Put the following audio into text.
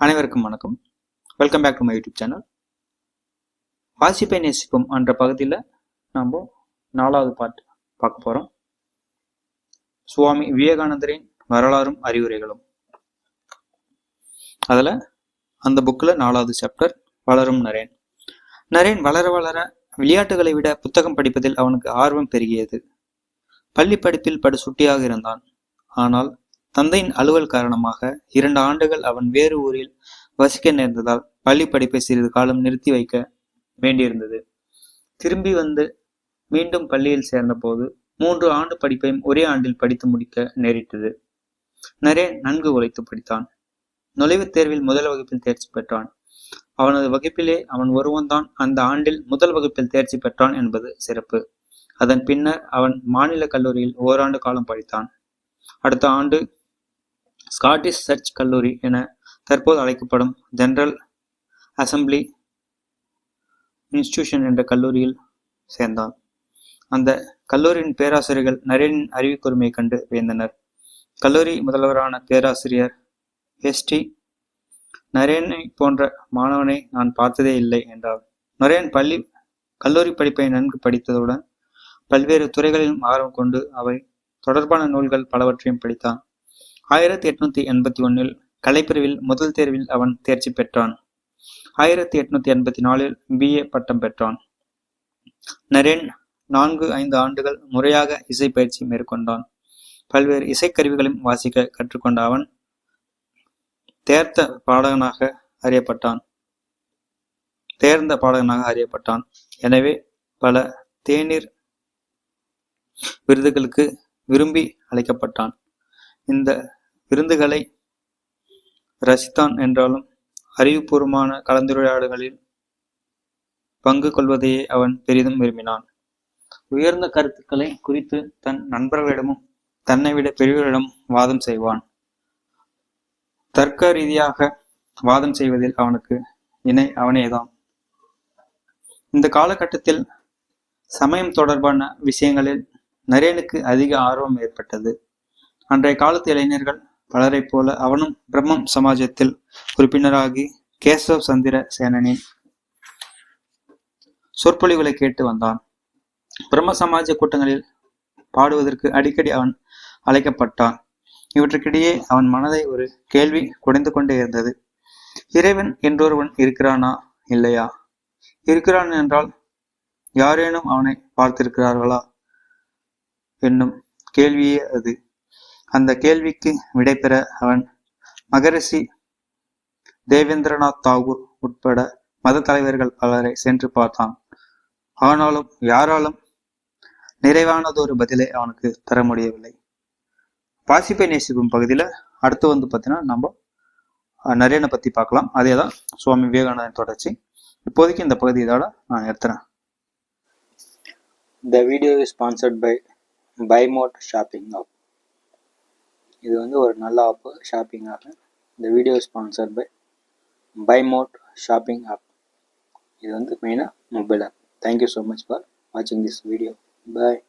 அனைவருக்கும் வணக்கம். Welcome back to my YouTube channel வாசிப்பை நேசிப்போம் என்ற பகுதியில் நம்ம நாலாவது பாட்டு பார்க்க போகிறோம் சுவாமி விவேகானந்தரின் வரலாறும் அறிவுரைகளும். அதில் அந்த புக்கில் நாலாவது சாப்டர் வளரும் நரேன். நரேன் வளர வளர விளையாட்டுகளை விட புத்தகம் படிப்பதில் அவனுக்கு ஆர்வம் பெருகியது. பள்ளி படிப்பில் படு சுட்டியாக இருந்தான். ஆனால் தந்தையின் அலுவல் காரணமாக இரண்டு ஆண்டுகள் அவன் வேறு ஊரில் வசிக்க நேர்ந்ததால் பள்ளி படிப்பை சிறிது காலம் நிறுத்தி வைக்க வேண்டியிருந்தது. திரும்பி வந்து மீண்டும் பள்ளியில் சேர்ந்தபோது மூன்று ஆண்டு படிப்பையும் ஒரே ஆண்டில் படித்து முடிக்க நேரிட்டது. நரே நன்கு உழைத்து படித்தான். நுழைவுத் தேர்வில் முதல் வகுப்பில் தேர்ச்சி பெற்றான். அவனது வகுப்பிலே அவன் ஒருவன்தான். அந்த ஆண்டில் முதல் வகுப்பில் தேர்ச்சி பெற்றான் என்பது சிறப்பு. அதன் பின்னர் அவன் மாநில கல்லூரியில் ஓராண்டு காலம் படித்தான். அடுத்த ஆண்டு ஸ்காட்டிஷ் சர்ச் கல்லூரி என தற்போது அழைக்கப்படும் ஜெனரல் அசம்பிளி இன்ஸ்டிடியூஷன் என்ற கல்லூரியில் சேர்ந்தான் அந்த கல்லூரியின் பேராசிரியர்கள் நரேனின் அறிவுக்கூர்மையை கண்டு வியந்தனர். கல்லூரி முதல்வரான பேராசிரியர் எஸ்டி நரேனை போன்ற மாணவனை நான் பார்த்ததே இல்லை என்றார். நரேன் பள்ளி கல்லூரி படிப்பை நன்கு படித்ததுடன் பல்வேறு துறைகளிலும் ஆர்வம் கொண்டு அவை தொடர்பான நூல்கள் பலவற்றையும் படித்தான். ஆயிரத்தி எட்நூத்தி எண்பத்தி ஒன்னில் கலைப்பிரிவில் முதல் தேர்வில் அவன் தேர்ச்சி பெற்றான். ஆயிரத்தி எட்நூத்தி எண்பத்தி நாலில் பிஏ பட்டம் பெற்றான். நரேன் நான்கு ஐந்து ஆண்டுகள் முறையாக இசை பயிற்சி மேற்கொண்டான். பல்வேறு இசைக்கருவிகளையும் வாசிக்க கற்றுக்கொண்ட அவன் தேர்ந்த பாடகனாக அறியப்பட்டான். தேர்ந்த பாடகனாக அறியப்பட்டான். எனவே பல தேநீர் விருதுகளுக்கு விரும்பி அழைக்கப்பட்டான். இந்த விருந்துகளை ரசித்தான் என்றாலும் அறிவுபூர்வமான கலந்துரையாடுகளில் பங்கு கொள்வதையே அவன் பெரிதும் விரும்பினான். உயர்ந்த கருத்துக்களை குறித்து தன் நண்பர்களிடமும் தன்னை விட பெரியவரிடம் வாதம் செய்வான். தர்க்க ரீதியாக வாதம் செய்வதில் அவனுக்கு இணை அவனேதான். இந்த காலகட்டத்தில் சமயம் தொடர்பான விஷயங்களில் நரேனுக்கு அதிக ஆர்வம் ஏற்பட்டது. அன்றைய காலத்து இளைஞர்கள் பலரைப் போல அவனும் பிரம்மம் சமாஜத்தில் உறுப்பினராகி கேசவ் சந்திர சேனனின் சொற்பொழிவுகளை கேட்டு வந்தான். பிரம்ம சமாஜ கூட்டங்களில் பாடுவதற்கு அடிக்கடி அவன் அழைக்கப்பட்டான். இவற்றுக்கிடையே அவன் மனதை ஒரு கேள்வி குடைந்து கொண்டே இருந்தது. இறைவன் என்றொருவன் இருக்கிறானா? இல்லையா? இருக்கிறான் என்றால் யாரேனும் அவனை பார்த்திருக்கிறார்களா? என்னும் கேள்வியே அது. அந்த கேள்விக்கு விடைபெற அவன் மகரிஷி தேவேந்திரநாத் தாகூர் உட்பட மத தலைவர்கள் பலரை சென்று பார்த்தான். ஆனாலும் யாராலும் நிறைவானதொரு பதிலை அவனுக்கு தர முடியவில்லை. வாசிப்பை நேசிக்கும் பகுதியில் அடுத்து வந்து பார்த்தீங்கன்னா நம்ம நரேனை பற்றி பார்க்கலாம். அதே தான் சுவாமி விவேகானந்தன் தொடர்ச்சி. இப்போதைக்கு இந்த பகுதி இதோட நான் நிறுத்துறேன். The video is sponsored by Bymod shopping app இது வந்து ஒரு நல்ல ஆப்பு ஷாப்பிங் ஆப் இந்த video sponsor by Bymod shopping app இது வந்து மெயினாக mobile app thank you so much for வாட்சிங் திஸ் வீடியோ பாய்